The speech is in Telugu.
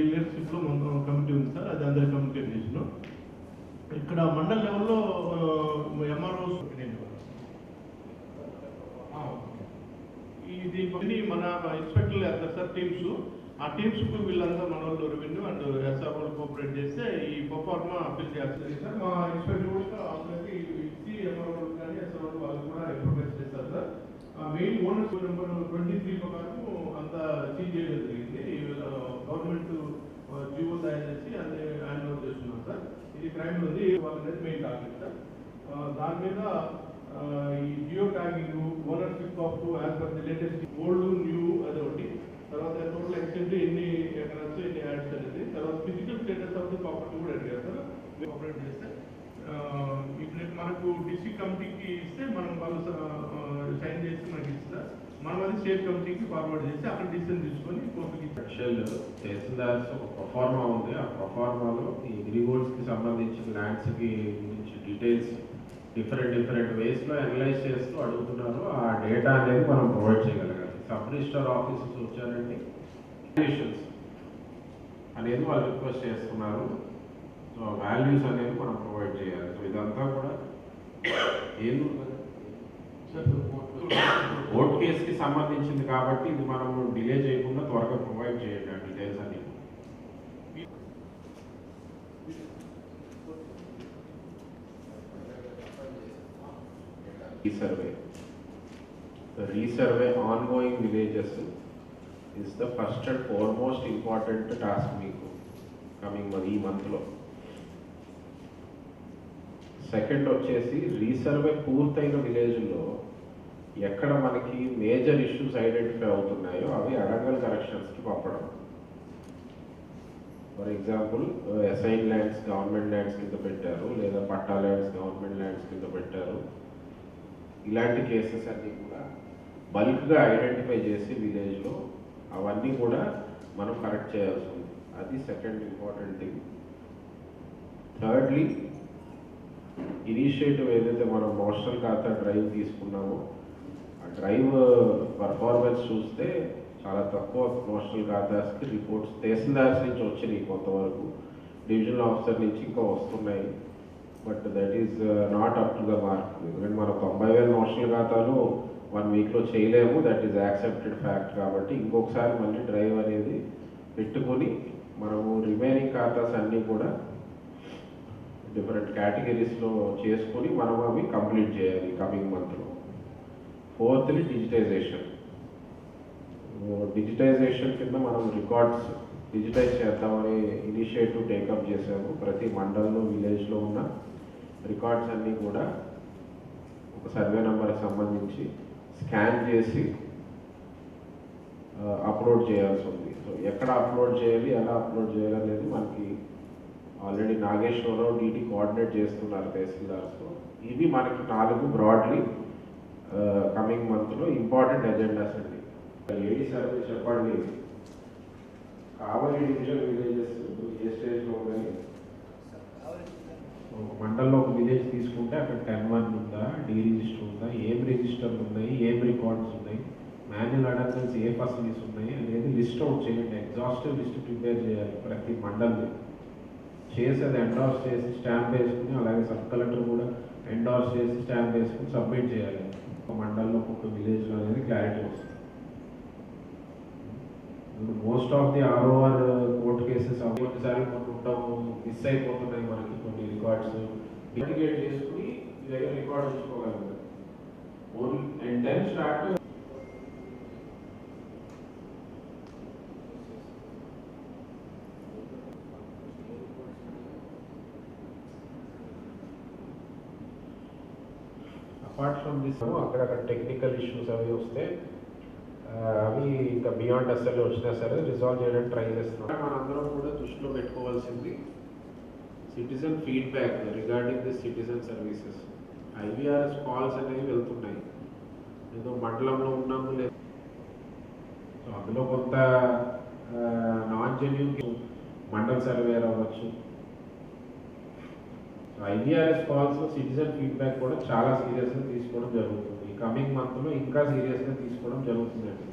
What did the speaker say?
లీడర్షిప్లో మన కమిటీ ఉంది సార్ అది అందరి కమ్యూనికేట్ చేసిన ఇక్కడ మండల్ లెవెల్లో ఎంఆర్ఓస్ ఇది మన ఇన్స్పెక్టర్లు వేస్తారు సార్ టీమ్స్. ఆ టీమ్స్కు వీళ్ళంతా మన వాళ్ళు రెవెన్యూ అండ్ ఎస్ఆర్ వాళ్ళు కోఆపరేట్ చేస్తే ఈ పర్ఫార్మ అప్పీల్ చేస్తుంది సార్ మా ఇన్స్పెక్టర్ కూడా అందరికి ఇచ్చి ఎంఆర్ఓ కానీ ఎస్ఆర్ వాళ్ళు వాళ్ళు కూడా రిప్రజెంట్ చేస్తారు sir. Main owners number twenty three ప్రకారం అంత సీజే చేయడం జరిగింది గవర్నమెంట్ జీవో తయారు చేసి అన్ని హ్యాండ్ ఓవర్ చేస్తున్నాం సార్ క్రైమ్ ఉంది వాళ్ళనేది మెయిన్ టార్గెట్. దాని మీద ఈ geo tagging ownership of as per the latest old new అది ఒకటి. తర్వాత టోటల్ ఎక్స్టెంట్ ఎన్ని ఎకరాస్ ఎన్ని యాడ్స్ అనేది. తర్వాత physical status of the property కూడా అడిగారు సార్ ఆపరేట్ చేస్తే ఇప్పుడు మనకు డిస్ట్రిక్ట్ కమిటీకి ఇస్తే మనం వాళ్ళు సైన్ చేసి మనకి ఇస్తారు. మనం అది స్టేట్ కమిటీకి ఫార్వర్డ్ చేసి అక్కడ డిసిజన్ తీసుకొని కోర్టుకి ఇచ్చారు యాక్చువల్ తహసీల్దార్స్ ఒక ప్రొఫార్మా ఉంది. ఆ ప్రొఫార్మాలో ఈ అగ్రిగోల్డ్స్కి సంబంధించిన ల్యాండ్స్కి గురించి డీటెయిల్స్ డిఫరెంట్ డిఫరెంట్ వేస్లో అనలైజ్ చేస్తూ అడుగుతున్నారు. ఆ డేటా అనేది మనం ప్రొవైడ్ చేయగలగాలి. సబ్ రిజిస్టర్ ఆఫీసెస్ వచ్చారండి అనేది వాళ్ళు రిక్వెస్ట్ చేస్తున్నారు. సో వాల్యూస్ అనేది మనం ప్రొవైడ్ చేయాలి. సో ఇదంతా కూడా ఏం? ఓట్ కేసుకి సంబంధించింది కాబట్టి ఇది మనం డిలే చేయకుండా త్వరగా ప్రొవైడ్ చేయండి ఆ డీటెయిల్స్ అన్ని resurvey resurvey ongoing villages is the first and foremost important task మీకు కమింగ్ ఈ మంత్లో సెకండ్ వచ్చేసి రీసర్వే పూర్తయిన విలేజ్లో ఎక్కడ మనకి మేజర్ ఇష్యూస్ ఐడెంటిఫై అవుతున్నాయో అవి అడంగల్ కరెక్షన్స్కి పంపడం. For example assign lands government lands కింద పెట్టారు లేదా పట్టా ల్యాండ్స్ గవర్నమెంట్ ల్యాండ్స్ కింద పెట్టారు. ఇలాంటి కేసెస్ అన్నీ కూడా బల్క్గా ఐడెంటిఫై చేసి విలేజ్లో అవన్నీ కూడా మనం కరెక్ట్ చేయాల్సి ఉంది. అది second important thing. Thirdly initiative ఏదైతే మనం మోషనల్ ఖాతా డ్రైవ్ తీసుకున్నామో డ్రైవ్ పర్ఫార్మెన్స్ చూస్తే చాలా తక్కువ ప్రొఫెషనల్ ఖాతాస్కి రిపోర్ట్స్ తహసీల్దార్స్ నుంచి వచ్చినాయి కొంతవరకు. డివిజనల్ ఆఫీసర్ నుంచి ఇంకా వస్తున్నాయి. But that is not up to the mark ఎందుకంటే మనం తొంభై వేల నోషనల్ ఖాతాలు వన్ వీక్లో చేయలేము. దట్ ఈస్ యాక్సెప్టెడ్ ఫ్యాక్ట్ కాబట్టి ఇంకొకసారి మళ్ళీ డ్రైవ్ అనేది పెట్టుకొని మనము రిమైనింగ్ ఖాతాస్ అన్నీ కూడా డిఫరెంట్ కేటగిరీస్లో చేసుకొని మనం అవి కంప్లీట్ చేయాలి కమింగ్ మంత్లో ఫోర్త్లీ డిజిటైజేషన్ డిజిటైజేషన్ కింద మనం రికార్డ్స్ డిజిటైజ్ చేద్దామని ఇనిషియేటివ్ టేకప్ చేశాము. ప్రతి మండలంలో విలేజ్లో ఉన్న రికార్డ్స్ అన్నీ కూడా ఒక సర్వే నెంబర్కి సంబంధించి స్కాన్ చేసి uh, అప్లోడ్ చేయాల్సి ఉంది. సో ఎక్కడ అప్లోడ్ చేయాలి ఎలా అప్లోడ్ చేయాలి అనేది మనకి ఆల్రెడీ నాగేశ్వరరావు డీటీ కోఆర్డినేట్ చేస్తున్నారు తహసీల్దార్స్ ఇవి మనకి నాలుగు బ్రాడ్లీ కమింగ్ మంత్లో ఇంపార్టెంట్ ఎజెండాస్ అండి. ఏడి సార్ చెప్పండి కావలి డివిజన్ విలేజెస్ ఏ స్టేజ్లో ఉన్నాయి ఒక ఒక విలేజ్ తీసుకుంటే అక్కడ టెన్ వన్ ఉందా డీ రిజిస్టర్ ఉందా ఏం రిజిస్టర్లు ఉన్నాయి ఏం రికార్డ్స్ ఉన్నాయి మాన్యువల్ అడర్నెన్స్ ఏ ఫెసిలిటీస్ ఉన్నాయి అనేది లిస్ట్ అవుట్ చేయండి. ఎగ్జాస్టివ్ లిస్ట్ ప్రిపేర్ చేయాలి ప్రతి మండల్ని. చేసి అది ఎండార్స్ చేసి స్టాంప్ వేసుకుని అలాగే సబ్ కలెక్టర్ కూడా ఎండార్స్ చేసి స్టాంప్ వేసుకుని సబ్మిట్ చేయాలి. ఒక మండలంలో ఒక్కొక్క విలేజ్లో అనేది క్లారిటీ వస్తుంది. Most of the ROR court cases ఒకసారి కొన్ని మిస్ అయిపోతున్నాయి మనకి కొన్ని రికార్డ్స్ ఇంటిగ్రేట్ చేసుకుని దగ్గర record ఉంచుకోగలుగుతారు only and then start apart from this అక్కడక్కడ టెక్నికల్ ఇష్యూస్ అవి వస్తే అవి ఇంకా బియాండ్ అసలు వచ్చినా సరే రిజాల్వ్ చేయడానికి ట్రై చేస్తున్నాం. మనందరం కూడా దృష్టిలో పెట్టుకోవాల్సింది citizen feedback regarding the citizen services IVRS calls అనేవి వెళ్తున్నాయి. ఏదో మండలంలో ఉన్నాము లేదు సో అందులో కొంత నాన్ జెన్యూన్ మండల్ సర్వేర్ అవ్వచ్చు ఐవీఆర్ఎస్ కాల్స్ సిటిజన్ ఫీడ్బ్యాక్ కూడా చాలా సీరియస్గా తీసుకోవడం జరుగుతుంది. కమింగ్ మంత్లో ఇంకా సీరియస్గా తీసుకోవడం జరుగుతుందండి.